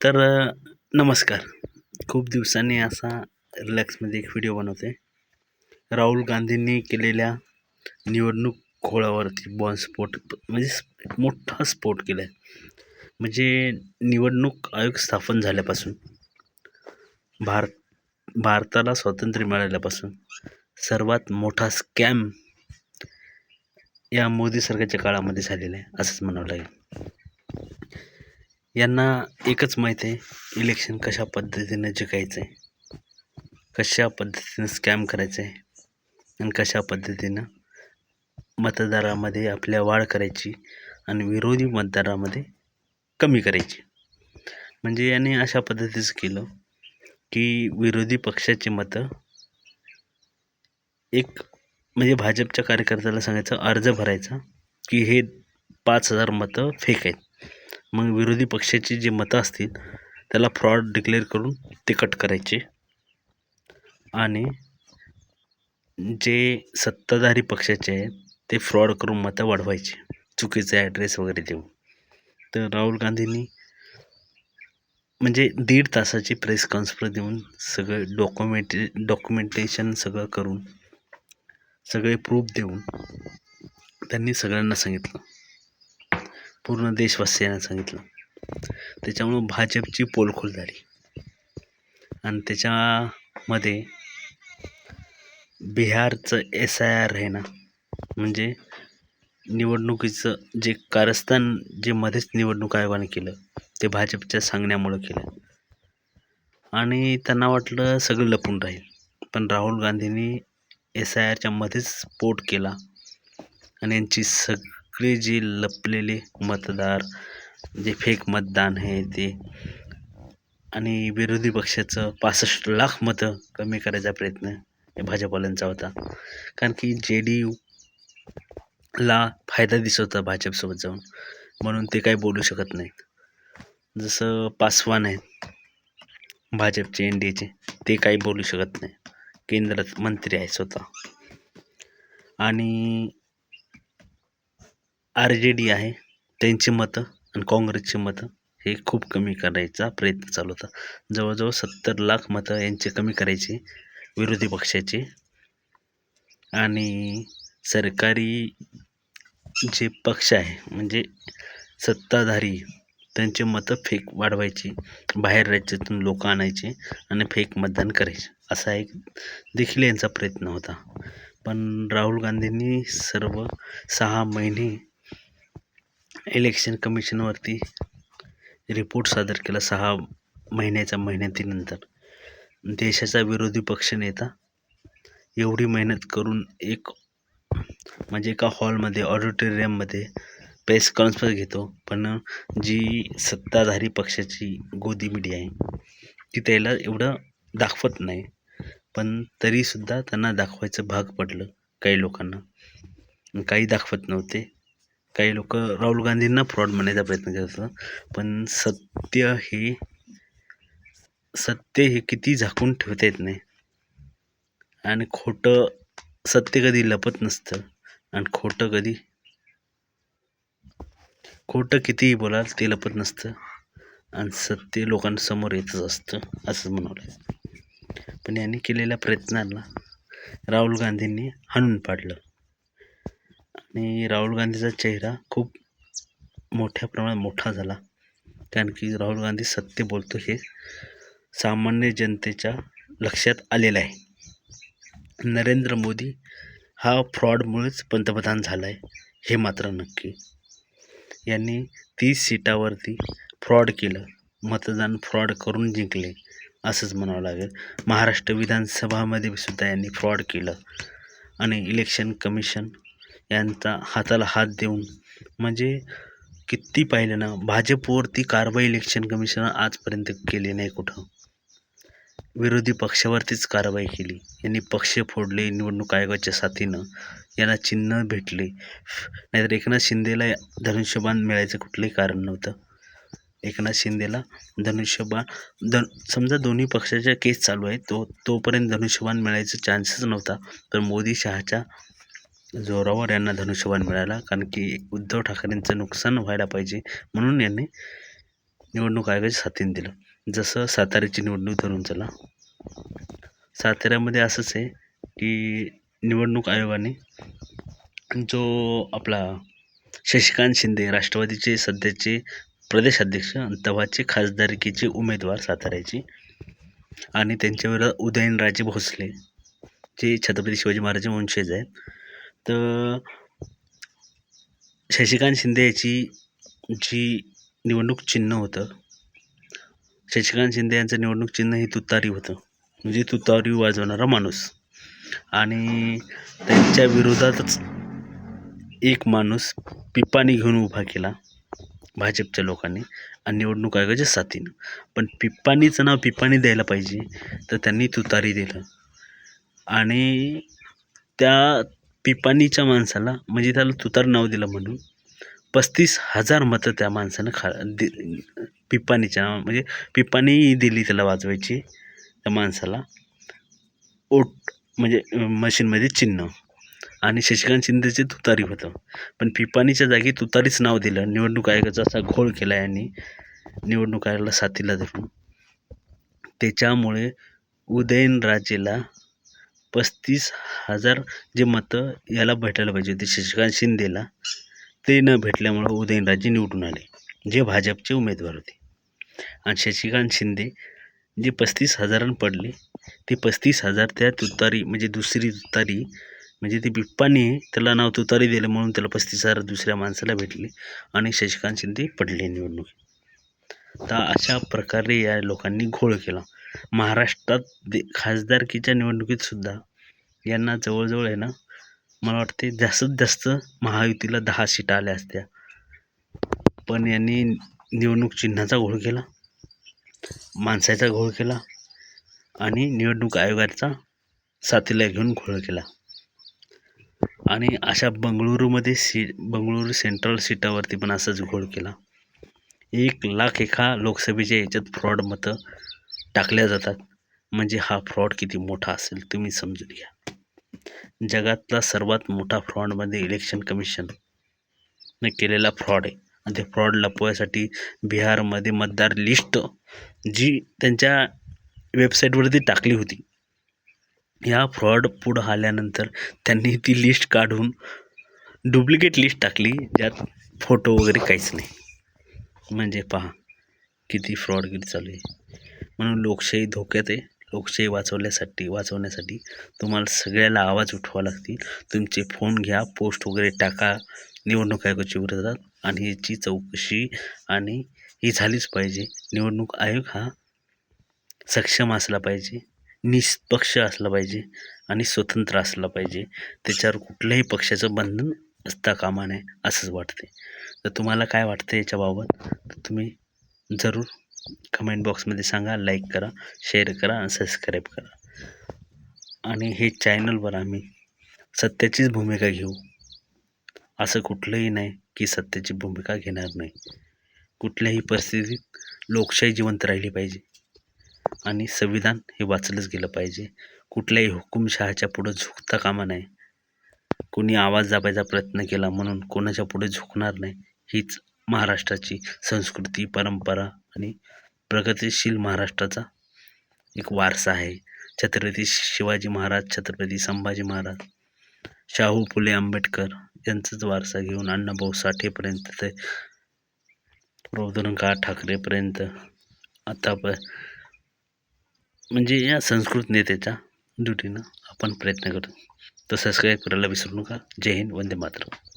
तर नमस्कार. खूप दिवसांनी असा रिलॅक्समध्ये एक व्हिडिओ बनवते. राहुल गांधींनी केलेल्या निवडणूक घोळावरती बॉम्बस्फोट म्हणजे मोठा स्फोट केला आहे म्हणजे निवडणूक आयोग स्थापन झाल्यापासून भारत भारताला स्वातंत्र्य मिळाल्यापासून सर्वात मोठा स्कॅम या मोदी सरकारच्या काळामध्ये झालेला आहे असंच म्हणावं लागेल. यांना एकच माहीत आहे इलेक्शन कशा पद्धतीनं जिंकायचं आहे कशा पद्धतीनं स्कॅम करायचं आहे आणि कशा पद्धतीनं मतदारामध्ये आपल्या वाढ करायची आणि विरोधी मतदारामध्ये कमी करायची. म्हणजे याने अशा पद्धतीचं केलं की विरोधी पक्षाची मतं एक म्हणजे भाजपच्या कार्यकर्त्याला सांगायचं अर्ज भरायचा की हे पाच हजार मतं फेक आहेत. मग विरोधी पक्षाची जी मतं असतील त्याला फ्रॉड डिक्लेअर करून ते कट करायचे. आणि जे सत्ताधारी पक्षाचे आहेत ते फ्रॉड करून मतं वाढवायचे. चुकीचे ॲड्रेस वगैरे देऊन. तर राहुल गांधींनी म्हणजे दीड तासाची प्रेस कॉन्फरन्स देऊन सगळे डॉक्युमेंट डॉक्युमेंटेशन सगळं करून सगळे प्रूफ देऊन त्यांनी सगळ्यांना सांगितलं. पूर्ण देशवासियांना सांगितलं. त्याच्यामुळं भाजपची पोलखोल झाली. आणि त्याच्यामध्ये बिहारचं एस आय आर आहे ना म्हणजे निवडणुकीचं जे कारस्थान जे मध्येच निवडणूक आयोगाने केलं ते भाजपच्या सांगण्यामुळं केलं. आणि त्यांना वाटलं सगळं लपून राहील. पण राहुल गांधींनी एस आय आरच्या मध्येच स्फोट केला. आणि यांची सग सगळे जे लपलेले मतदार जे फेक मतदान आहे ते. आणि विरोधी पक्षाचं पासष्ट लाख मतं कमी करायचा प्रयत्न हे भाजपवाल्यांचा होता. कारण की जे डी यूला फायदा दिसत होता भाजपसोबत जाऊन. म्हणून ते काही बोलू शकत नाहीत. जसं पासवान आहेत भाजपचे एन डी एचे ते काही बोलू शकत नाही केंद्रात मंत्री आहे स्वतः. आणि आर जे डी आहे. त्यांची मतं आणि काँग्रेसची मतं हे खूप कमी करायचा प्रयत्न चालू होता. जवळजवळ सत्तर लाख मतं यांचे कमी करायचे विरोधी पक्षाचे. आणि सरकारी जे पक्ष आहे म्हणजे सत्ताधारी त्यांचे मतं फेक वाढवायची बाहेर राज्यातून लोक आणायचे आणि फेक मतदान करायचे असा एक देखील यांचा प्रयत्न होता. पण राहुल गांधींनी सर्व सहा महिने इलेक्शन कमिशनवरती रिपोर्ट सादर केला सहा महिन्याच्या मेहनतीनंतर. देशाचा विरोधी पक्षनेता एवढी मेहनत करून एक म्हणजे एका हॉलमध्ये ऑडिटोरियममध्ये प्रेस कॉन्फरन्स घेतो. पण जी सत्ताधारी पक्षाची गोदी मीडिया आहे ती त्याला एवढं दाखवत नाही. पण तरीसुद्धा त्यांना दाखवायचं भाग पडलं काही लोकांना. काही दाखवत नव्हते. काही लोक राहुल गांधींना फ्रॉड म्हणायचा प्रयत्न करत पण सत्य हे सत्य हे किती झाकून ठेवता येत नाही. आणि खोटं सत्य कधी लपत नसतं. आणि खोटं कधी खोटं कितीही बोलाल ते लपत नसतं. आणि सत्य लोकांसमोर येतच असतं असं म्हणावं पण यांनी केलेल्या प्रयत्नांना राहुल गांधींनी हाणून पाडलं. आणि राहुल गांधीचा चेहरा खूप मोठ्या प्रमाणात मोठा झाला. कारण की राहुल गांधी सत्य बोलतो हे सामान्य जनतेच्या लक्षात आलेलं आहे. नरेंद्र मोदी हा फ्रॉडमुळेच पंतप्रधान झाला आहे हे मात्र नक्की. यांनी तीस सीटावरती फ्रॉड केलं मतदान फ्रॉड करून जिंकले असंच म्हणावं लागेल. महाराष्ट्र विधानसभामध्ये सुद्धा यांनी फ्रॉड केलं आणि इलेक्शन कमिशन यांचा हाताला हात देऊन. म्हणजे किती पाहिलं ना भाजपवरती कारवाई इलेक्शन कमिशन आजपर्यंत केली नाही कुठं. विरोधी पक्षावरतीच कारवाई केली. यांनी पक्ष फोडले निवडणूक आयोगाच्या साथीनं. यांना चिन्ह भेटले. नाहीतर एकनाथ शिंदेला धनुष्यबाण मिळायचं कुठलंही कारण नव्हतं. एकनाथ शिंदेला धनुष्यबाण धन समजा दोन्ही पक्षाच्या केस चालू आहे तो तोपर्यंत धनुष्यबाण मिळायचा चान्सच नव्हता. तर मोदी शहाच्या जोरावर यांना धनुष्यबाण मिळाला कारण की उद्धव ठाकरेंचं नुकसान व्हायला पाहिजे म्हणून यांनी निवडणूक आयोगाच्या साथीने दिलं. जसं साताऱ्याची निवडणूक धरून चला. साताऱ्यामध्ये असंच आहे की निवडणूक आयोगाने जो आपला शशिकांत शिंदे राष्ट्रवादीचे सध्याचे प्रदेशाध्यक्ष आणि खासदारकीचे उमेदवार साताऱ्याचे आणि त्यांच्याविरोधात उदयनराजे भोसले जे छत्रपती शिवाजी महाराज वंशज आहेत. तर शशिकांत शिंदे याची जी निवडणूक चिन्ह होतं शशिकांत शिंदे यांचं निवडणूक चिन्ह हे तुतारी होतं. म्हणजे तुतारी वाजवणारा माणूस. आणि त्यांच्या विरोधातच एक माणूस पिपाणी घेऊन उभा केला भाजपच्या लोकांनी आणि निवडणूक आयोगाच्या साथीनं. पण पिप्पाणीचं नाव पिप्पानी द्यायला पाहिजे तर त्यांनी तुतारी दिलं. आणि त्या पिपाणीच्या माणसाला म्हणजे त्याला तुतार नाव दिलं म्हणून पस्तीस हजार मतं त्या माणसानं खा दि पिपाणीच्या म्हणजे पिपाणी दिली त्याला वाजवायची त्या माणसाला. ओट म्हणजे मशीनमध्ये चिन्ह. आणि शशिकांत शिंदेचे तुतारी होतं. पण पिपाणीच्या जागी तुतारीच नाव दिलं. निवडणूक आयोगाचा असा घोळ केला यांनी निवडणूक आयोगाला साथीला धरून. त्याच्यामुळे उदयनराजेला पस्तीस हजार जे मतं याला भेटायला पाहिजे होते. शशिकांत शिंदेला. ते न भेटल्यामुळं उदयनराजे निवडून आले. जे भाजपचे उमेदवार होते. आणि शशिकांत शिंदे जे पस्तीस हजारानं पडले ते पस्तीस हजार त्या तुतारी म्हणजे दुसरी तुतारी म्हणजे ती बिप्पाने त्याला नाव तुतारी दिलं म्हणून त्याला पस्तीस हजार दुसऱ्या माणसाला भेटले आणि शशिकांत शिंदे पडले निवडणुकीत. तर अशा प्रकारे या लोकांनी घोळ केला. महाराष्ट्रात दे खासदारकीच्या निवडणुकीत सुद्धा यांना जवळजवळ आहे ना मला वाटते जास्तीत जास्त महायुतीला दहा सीटा आल्या असत्या. पण यांनी निवडणूक चिन्हाचा घोळ केला माणसाचा घोळ केला आणि निवडणूक आयोगाचा साथीला घेऊन घोळ केला. आणि अशा बंगळुरूमध्ये सी बंगळुरू सेंट्रल सीटावरती पण असाच घोळ केला. एक लाख एका लोकसभेच्या याच्यात फ्रॉड मतं टाकल्या जातात. म्हणजे हा फ्रॉड किती मोठा असेल तुम्ही समजून घ्या. जगातला सर्वात मोठा फ्रॉडमध्ये इलेक्शन कमिशनने केलेला फ्रॉड आहे. आणि ते फ्रॉड लपवायसाठी बिहारमध्ये मतदार लिस्ट जी त्यांच्या वेबसाईटवरती टाकली होती. ह्या फ्रॉड पुढं आल्यानंतर त्यांनी ती लिस्ट काढून डुप्लिकेट लिस्ट टाकली ज्यात फोटो वगैरे काहीच नाही. म्हणजे पहा किती फ्रॉड चालू आहे. म्हणून लोकशाही धोक्यात आहे. लोकशाही वाचवल्यासाठी वाचवण्यासाठी तुम्हाला सगळ्याला आवाज उठवावा लागतील. तुमचे फोन घ्या पोस्ट वगैरे टाका. निवडणूक आयोगाची विरोधात आणि याची चौकशी आणि ही झालीच पाहिजे. निवडणूक आयोग हा सक्षम असला पाहिजे निष्पक्ष असला पाहिजे आणि स्वतंत्र असला पाहिजे. त्याच्यावर कुठल्याही पक्षाचं बंधन असता कामा नये असंच वाटते तर तुम्हाला काय वाटतं याच्याबाबत? तर तुम्ही जरूर कमेंट बॉक्समध्ये सांगा लाईक करा शेअर करा आणि सबस्क्राईब करा. आणि हे चॅनलवर आम्ही सत्याचीच भूमिका घेऊ. असं कुठलंही नाही की सत्याची भूमिका घेणार नाही. कुठल्याही परिस्थितीत लोकशाही जिवंत राहिली पाहिजे. आणि संविधान हे वाचलंच गेलं पाहिजे. कुठल्याही हुकुमशहाच्या पुढं झुकता कामा नये. कोणी आवाज दाबायचा प्रयत्न केला म्हणून कोणाच्या पुढे झुकणार नाही. हीच महाराष्ट्राची संस्कृती परंपरा आणि प्रगतिशील महाराष्ट्राचा एक वारसा आहे. छत्रपती शिवाजी महाराज छत्रपती संभाजी महाराज शाहू फुले आंबेडकर यांचाच वारसा घेऊन अण्णाभाऊ साठेपर्यंत ते प्रबोधनकार ठाकरेपर्यंत आता प म्हणजे या संस्कृत नेत्याच्या ड्युटीनं आपण प्रयत्न करतो. तर सबस्क्राईब करायला विसरू नका. जय हिंद वंदे मातरम.